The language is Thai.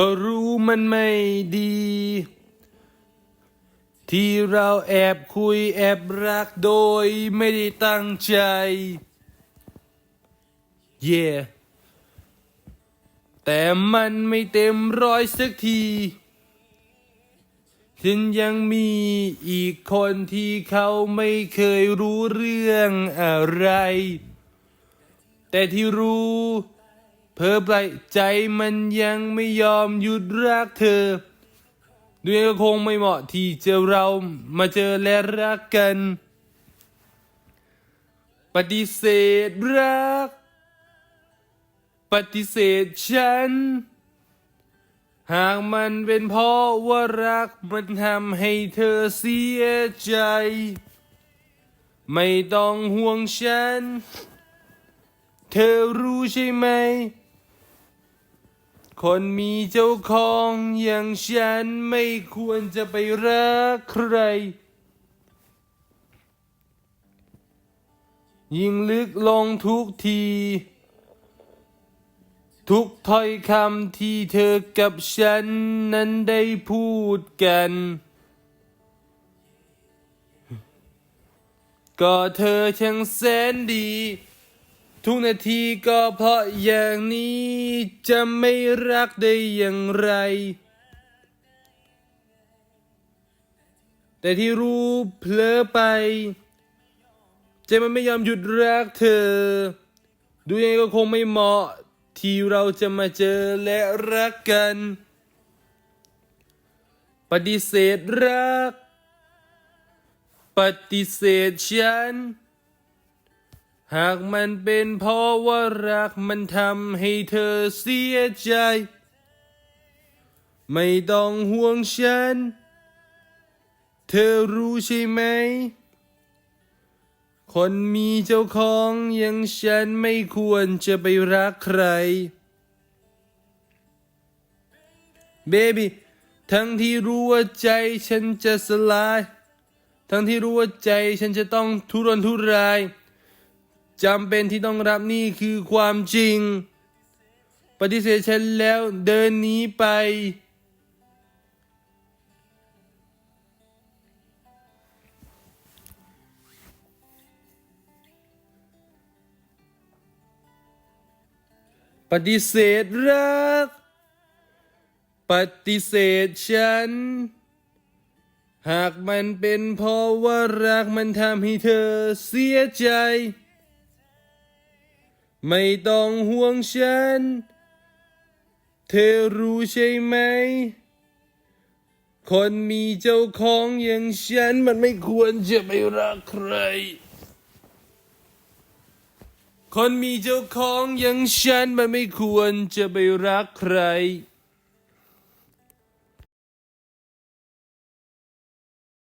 ก็รู้มันไม่ดี ที่เราแอบคุยแอบรักโดยไม่ได้ตั้งใจ เย่แต่มันไม่เต็มร้อยสักทีฉันยังมีอีกคนที่เขาไม่เคยรู้เรื่องอะไร แต่ที่รู้ เพอปลายใจมันยังไม่ยอมหยุดรักเธอด้วยก็คงไม่เหมาะที่จะเรามาเจอและรักกัน ปฏิเสธรัก ปฏิเสธฉัน หากมันเป็นเพราะว่ารักมันทำให้เธอเสียใจ ไม่ต้องห่วงฉัน เธอรู้ใช่ไหม คนมีเจ้าของอย่างฉันไม่ควรจะไปรักใคร ยิ่งลึกลงทุกที ทุกถ้อยคำที่เธอกับฉันนั้นได้พูดกัน ก็เธอช่างแสนดี ทุกนาทีก็เพราะอย่างนี้จะไม่รักได้อย่างไร แต่ที่รู้เพลอไป ใจมันไม่ยอมหยุดรักเธอ ดูยังไงก็คงไม่เหมาะ ที่เราจะมาเจอและรักกัน ปฏิเสธรัก ปฏิเสธฉัน หากมันเป็นเพราะว่ารักมันทำให้เธอเสียใจ ไม่ต้องห่วงฉัน เธอรู้ใช่ไหม คนมีเจ้าของอย่างฉันไม่ควรจะไปรักใคร เบบี้ทั้งที่รู้ว่าใจฉันจะสลาย ทั้งที่รู้ว่าใจฉันจะต้องทุรนทุราย จำเป็นที่ต้องรับนี่คือความจริง ปฏิเสธฉันแล้วเดินหนีไป ปฏิเสธรัก ปฏิเสธฉัน หากมันเป็นเพราะว่ารักมันทำให้เธอเสียใจ ไม่ต้องห่วงฉัน เธอรู้ใช่ไหม คนมีเจ้าของอย่างฉัน มันไม่ควรจะไปรักใคร คนมีเจ้าของอย่างฉัน มันไม่ควรจะไปรักใคร